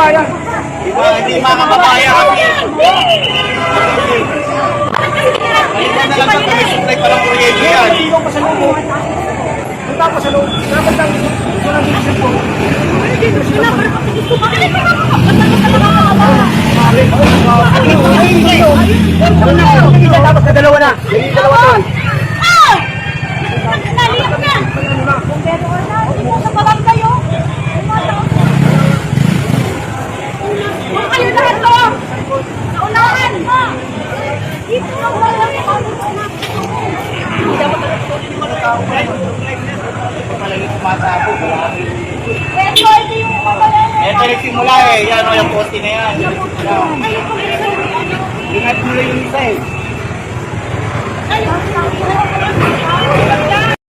Hindi makakababayan. Hindi makakababayan kasi. Kaya na lang sa kami supply pa lang kuryente yan. Hindi ko pa sa loob. Punta pa sa loob. Dapat lang ito lang decision ko. Na dalawa na. Dalawa na. Ito, yung yung simula eh. Yan o, yung poste na yan. Ingat mo lang yung isa eh.